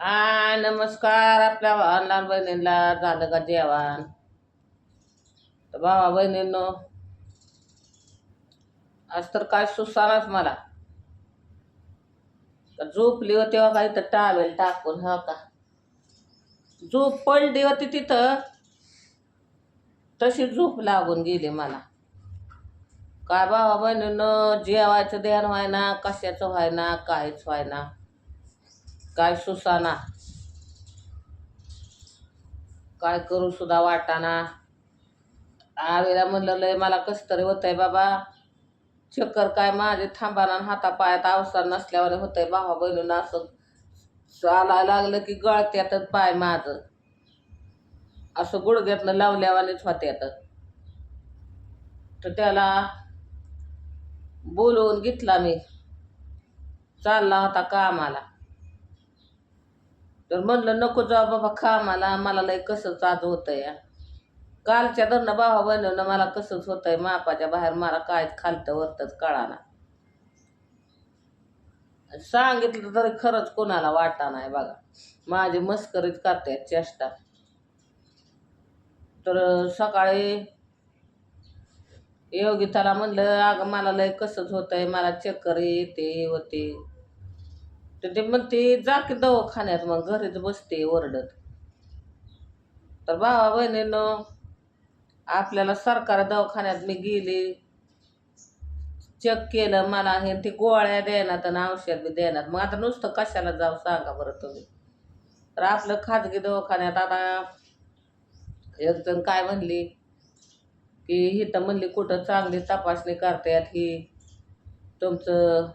आ नमस्कार आपल्या लहान बहिणींना झालं का जेवण? तर भावा बहिणींनो आज तर काय सुसानाच मला. तर झोपली होती तेव्हा काही तर टावेल टाकून हो का? झोप पडली होती तिथं. तशी झोप लागून गेली मला. काय भावा बहिणीनं जेवायचं ध्यान व्हायना कशाचं व्हायना काहीच व्हायना. काय सुसाना? काय करू सुद्धा वाटाना आवेला म्हणलं लय मला कसं तरी होतंय बाबा. चक्कर काय माझे थांबाना आणि हातापायात अवसर नसल्यावर होतंय भावा बहिणीनं असं. चालायला लागलं की गळत्यातच पाय माझं. असं गुडघ्यातनं लावल्यावानेच होत्यात तर त्याला बोलवून घेतला मी. चालला होता कामाला. तर म्हणलं नको जा बाबा कामाला मला लय कसंच आज होतं या कालच्या धरणं भावा बनवणं मला कसंच होतंय. मापाच्या बाहेर मला कायच खालतं वरतच कळाना. सांगितलं तरी खरंच कोणाला वाटा नाही बघा. माझी मस्करीच करतायत चेष्टा. तर सकाळी योगिताला म्हणलं अगं मला लय कसंच होतंय. मला चक्कर येते होते. तर ते म्हणते जा की दवाखान्यात मग घरीच बसते ओरडत. तर भावा बहिणीनं आपल्याला सरकार दवाखान्यात मी गेली. चेक केलं मला हे ते गोळ्या देण्यात आणि औषध बी देण्यात. मग आता नुसतं कशाला जाऊ सांगा बरं तुम्ही? तर आपलं खाजगी दवाखान्यात आता एक जण काय म्हणली की हिथं म्हणली कुठं चांगली तपासणी करतायत ही. तुमचं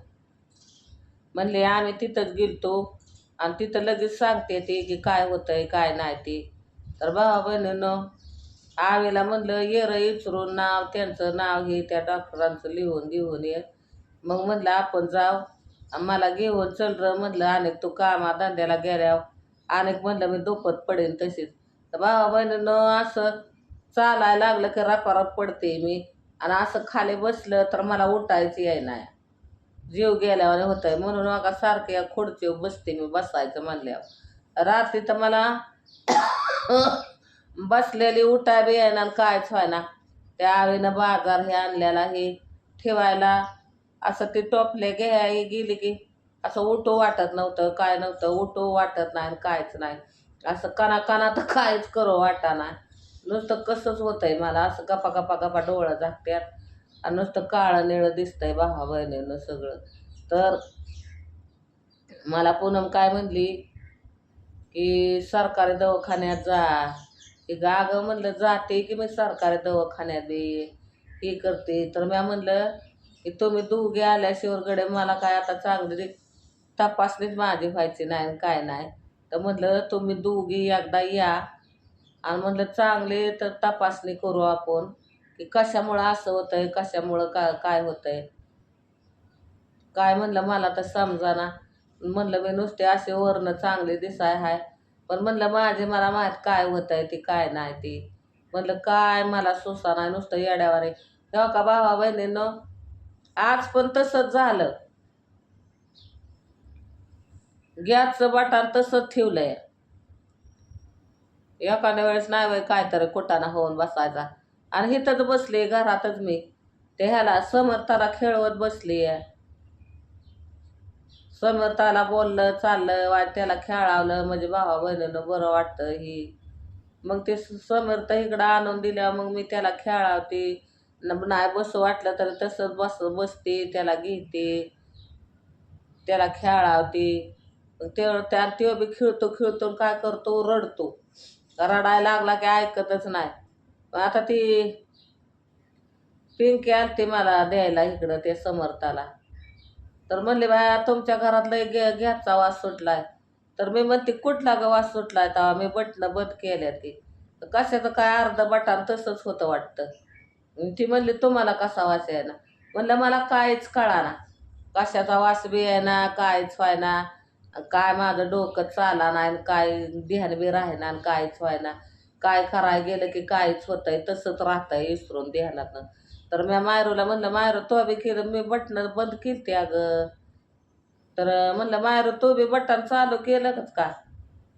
म्हणले आम्ही तिथंच गेलतो. आणि तिथं लगेच सांगते ते की काय होतंय काय नाही ते. तर भावा बहिणीनं आवेला म्हणलं येरं इचरून नाव त्यांचं नाव हे त्या डॉक्टरांचं लिहून घेऊन ये. मग म्हणलं आपण जाव मला घेऊन चल र म्हणलं अनेक तू कामा धंद्याला गेल्याव. अनेक म्हणलं मी दुपत पडेन तशीच. तर भावा बहिणीनं असं चालायला लागलं की रपारप पडते मी. आणि असं खाली बसलं तर मला उठायचं याय नाही. जीव गेल्यावर होतंय. म्हणून मग सारखे खुर्चीवर बसते मी बसायचं म्हणल्यावर. रात्री तर मला बसलेली उठाय बी येणार कायच व्हायना. त्या आवीनं बाजार हे आणलेला हे ठेवायला. असं ते टोपले घ्याय गेली की असं उठू वाटत नव्हतं काय नव्हतं उठू वाटत नाही आणि कायच नाही. असं कना कना तर कायच करू वाटा नाही नुसतं कसंच होतंय मला. असं गपा गपा गपा डोळं झाकत्यात. आणि नुसतं काळं निळं दिसतंय भावा बहिणीनं सगळं. तर मला पूनम काय म्हणली? की सरकारी दवाखान्यात जा. की गागं म्हणलं जाते की मी सरकारी दवाखान्यात बी हे करते. तर मी म्हणलं की तुम्ही दोघे आल्याशिवरकडे मला काय आता चांगली तपासणीच माझी व्हायची नाही आणि काय नाही. तर म्हटलं तुम्ही दोघी एकदा या. आणि म्हटलं चांगले तर तपासणी करू आपण. की कशामुळं असं होतंय कशामुळं का काय होतंय? काय म्हणलं मला तर समजाना. म्हणलं मी नुसते असे वरणं चांगले दिसाय हाय. पण म्हणलं माझे मला माहीत काय होत आहे ती काय नाही ते. म्हणलं काय मला सुसा नाही नुसतं येड्यावर आहे तेव्हा का भावा बहिणीनं आज पण तसंच झालं. गॅसचं बटार तसंच ठेवलंय. एखाद्या वेळेस नाही बाई काय तर कुटाणा होऊन बसायचा. आणि इथंच बसली घरातच मी. ते ह्याला समर्थाला खेळवत बसली आहे. समर्थाला बोललं चाललं वा त्याला खेळावलं म्हणजे भावा बहिणीनं बरं वाटतं ही. मग ते समर्थ इकडं आणून दिल्यावर मग मी त्याला खेळावते. न नाही बसं वाटलं तर तसंच बस बसते त्याला घेते. त्याला खेळावते. मग ते त्या तो बी खेळतो खेळतो काय करतो? रडतो. रडायला लागला की ऐकतच नाही. आता ती पिंकी आलती मला द्यायला इकडं ते समर्थाला. तर म्हणले बाया तुमच्या घरातलं घे गे गॅसचा वास सुटलाय. तर मी म्हणते कुठला ग वास सुटलाय तेव्हा? मी बटणं बंद केल्या ती. कशाचं काय अर्ध बटान तसंच होतं वाटतं. ती म्हणली तुम्हाला कसा वास आहे ना म्हणलं मला काहीच कळाना. कशाचा वास बी आहे ना काहीच व्हायना. काय माझं डोकं चाला नाही काय ध्यान बी राहीना आणि काहीच व्हायना. काय करायला गेलं की काहीच होतंय तसंच राहतंय इसरून ध्यानातनं तर मी मायरूला म्हणलं मायरू तो बी केलं मी बटणं बंद केली अगं. तर म्हणलं मायरू तो बी बटन चालू केलं का?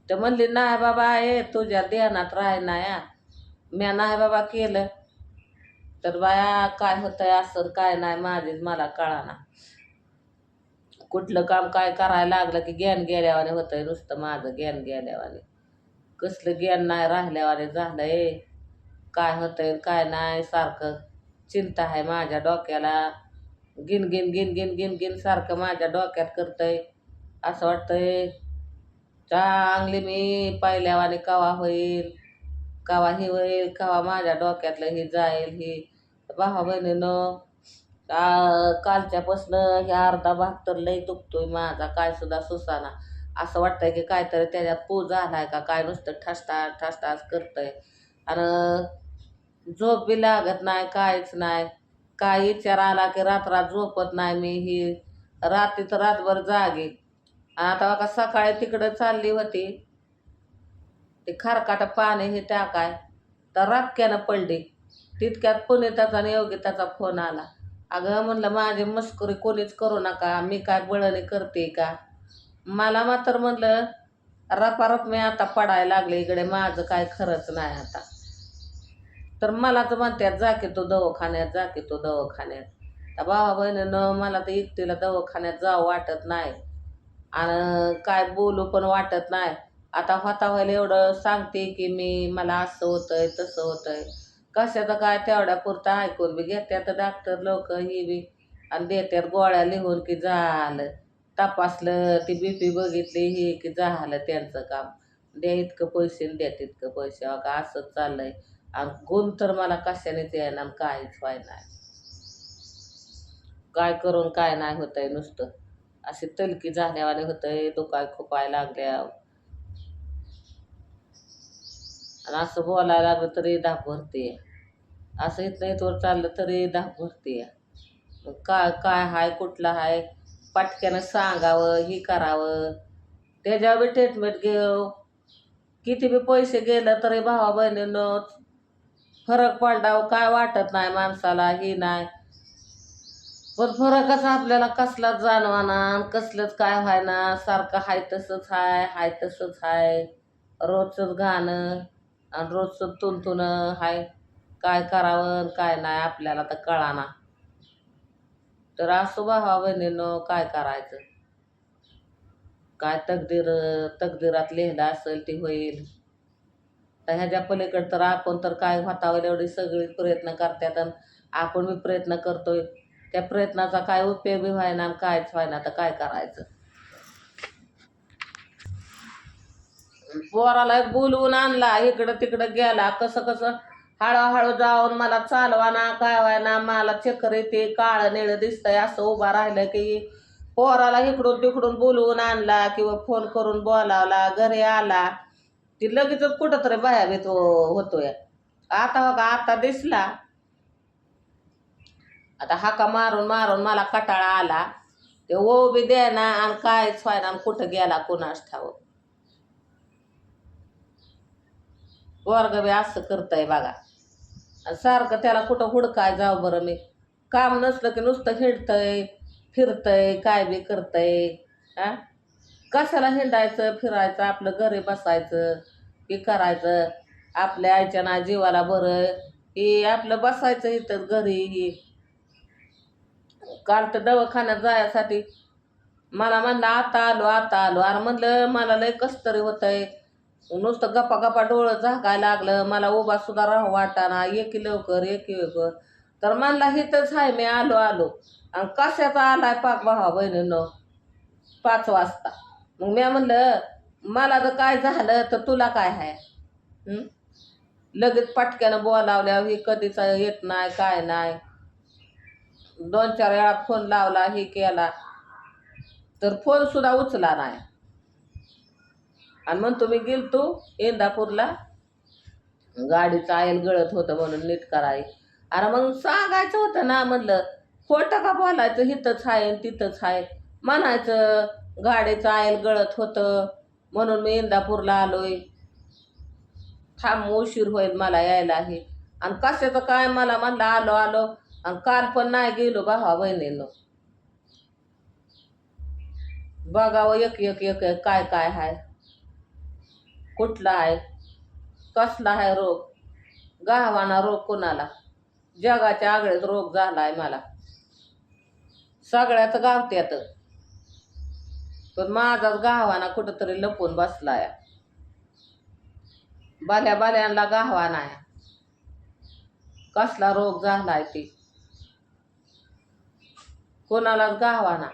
तर म्हणली नाही बाबा आहे तुझ्या ध्यानात राहाय नाही म्या नाही बाबा केलं. तर बाया काय होतंय असं काय नाही माझीच मला कळाना. कुठलं काम काय करायला लागलं की ज्ञान गेल्यावाने होतंय नुसतं माझं ज्ञान गेल्यावाने कसलं ज्ञान नाही राहिल्यावाने झालंय. काय होतंय काय नाही सारखं चिंता आहे माझ्या डोक्याला. गिन गिन गिन गिन गिन गिन सारखं माझ्या डोक्यात करतंय. असं वाटतंय चांगली मी पहिल्यावाने कवा होईल कवा ही होईल कवा माझ्या डोक्यातलं हे जाईल ही भावा बहिणीनं. कालच्यापासनं हे अर्धा भाग तर लई दुखतोय माझा काय सुद्धा सुसाना. असं वाटतंय की काहीतरी त्याच्यात पू आहे का? काय नुसतं ठसठास ठसठास करतंय. आणि झोप बी लागत नाही काहीच नाही. काय विचार आला की रात्रात झोपत नाही मी ही. रात्री तर रातभर जागे. आता का सकाळी तिकडं चालली होती. ते खारकाट पाणी हे टाकाय. तर रापक्यानं पडली. तितक्यात पुण्याचा आणि योगिताचा फोन आला. अगं म्हणलं माझी मस्करी कोणीच करू नका. मी काय बळणी करते का? मला मात्र म्हणलं रपारप मी आता पडायला लागले इकडे माझं काय खरंच नाही आता. तर मला तर म्हणतात जा की तो दवाखान्यात जा की तो दवाखान्यात. तर भावा बहिणीनं मला तर एकटीला दवाखान्यात जावं वाटत नाही. आणि काय बोलू पण वाटत नाही. आता होता व्हायला एवढं सांगते की मी मला असं होतंय तसं होतंय. कशाचं काय तेवढ्या पुरतं ऐकून बी घेत्यात डॉक्टर लोक ही बी. आणि देत्यात गोळ्या लिहून की झालं. तपासलं ती बी पी बघितली ही की झालं त्यांचं काम. द्या इतकं पैसे द्या तितकं पैसे. का असंच चाललंय? आणि गुण तर मला कशानेच येणार आणि काहीच व्हाय नाही. काय करून काय नाही होतंय नुसतं. अशी तलकी झाल्यावाने होतंय खूप खुपाय लागल्या आणि असं बोलायला लागलं तरी धाप भरते. असं इथं इथवर चाललं तरी धाप भरते. मग काय काय हाय कुठला हाय? पाठक्यानं सांगावं ही करावं. त्याच्यावर बी ट्रीटमेंट घेऊ. किती बी पैसे गेलं तरी भावा बहिणीनं फरक पडल्यावर काय वाटत नाही माणसाला ही नाही. पण फरकच आपल्याला कसलाच जाणवाना कसलंच काय व्हायना. सारखं हाय तसंच हाय हाय तसंच हाय. रोजचंच घाणं आणि रोजचं तुनतुनं हाय. काय करावं आणि काय नाही आपल्याला तर कळाना. तर असो भावा बहिणीनं काय करायचं? काय तकदीर तकदीरात लिहिलं असेल ते होईल. तर ह्याच्या पलीकडे तर आपण तर काय होतावं एवढी सगळी प्रयत्न करतात आणि आपण मी प्रयत्न करतोय. त्या प्रयत्नाचा काय उपयोग बी व्हायना आणि कायच व्हायना. तर काय करायचं? पोराला एक बोलवून आणला इकडं तिकडं गेला कसं कसं हळूहळू जाऊन मला चालवाना काय व्हायना मला चक्कर येते काळं निळं दिसतंय असं उभा राहिलं की पोराला इकडून तिकडून बोलवून आणला किंवा फोन करून बोलावला घरी आला. ती लगेचच कुठं तरी बाया भेट हो, होतोय. आता बघा आता दिसला. आता हाका मारून मारून मला कटाळा आला. ते ओ बी द्याना आणि कायच व्हायना आणि कुठं गेला कुणास ठावं बी असं करताय बघा. सारखं त्याला कुठं हुडकाय जाऊ बरं मी. काम नसलं की नुसतं हिंडतंय फिरतंय काय बी करतंय. हा कशाला हिंडायचं फिरायचं आपलं घरी बसायचं हे करायचं. आपल्या आईच्या ना जीवाला बरं. हे आपलं बसायचं इथं घरी. काल तर दवाखान्यात जायसाठी मला म्हणलं आता आलो आता आलो. अरे म्हणलं मला लय कसं तरी होतंय. नुसतं गप्पा गप्पा डोळं झाकायला लागलं मला उभा सुद्धा राहू वाटाना एकी लवकर एकी लवकर तर म्हणला हिथंच आहे मी आलो आलो. आणि कशाचा आलाय पाक भावा बहिणीनं? पाच वाजता. मग मी म्हणलं मला तर काय झालं तर तुला काय आहे लगेच पटक्यानं बोलावल्या ही कधीच येत नाही काय नाही. दोन चार वेळा फोन लावला हे केला. तर फोन सुद्धा उचला नाही. आणि म्हणतो मी गेलतो इंदापूरला. गाडीचं आयल गळत होतं म्हणून नीट कराय. अरे मग सांगायचं होतं ना म्हणलं खोटं का बोलायचं? हिथंच आहे आणि तिथंच आहे म्हणायचं गाडीचं आयल गळत होतं म्हणून मी इंदापूरला आलोय. थांब उशीर होईल मला यायला हे आणि कशाचं काय? मला म्हणलं आलो आलो. आणि काल पण नाही गेलो भावा बहिणीनं बघावं एक एक एक एक काय काय हाय. कुठला आहे? कसला आहे रोग? गावाना रोग कोणाला? जगाच्या आगळेच रोग झाला आहे मला. सगळ्याच गावत्यात. पण माझाच गावाना कुठंतरी लपून बसलाय. बाल्या बाल्यांना गावाना आहे. कसला रोग झालाय ते? कोणालाच गावाना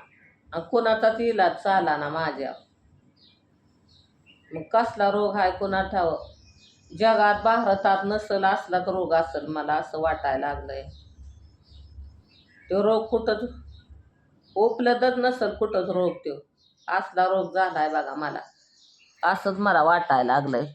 आणि कोणाचाच इलाज चाला ना माझ्या मग कसला रोग आहे कोणा ठाव जगात भारतात नसल असलाच रोग असेल मला असं वाटायला लागलंय. तो रोग कुठंच उपलब्धच नसल कुठंच रोग तो. असला रोग झालाय बघा मला. असंच मला वाटायला लागलंय.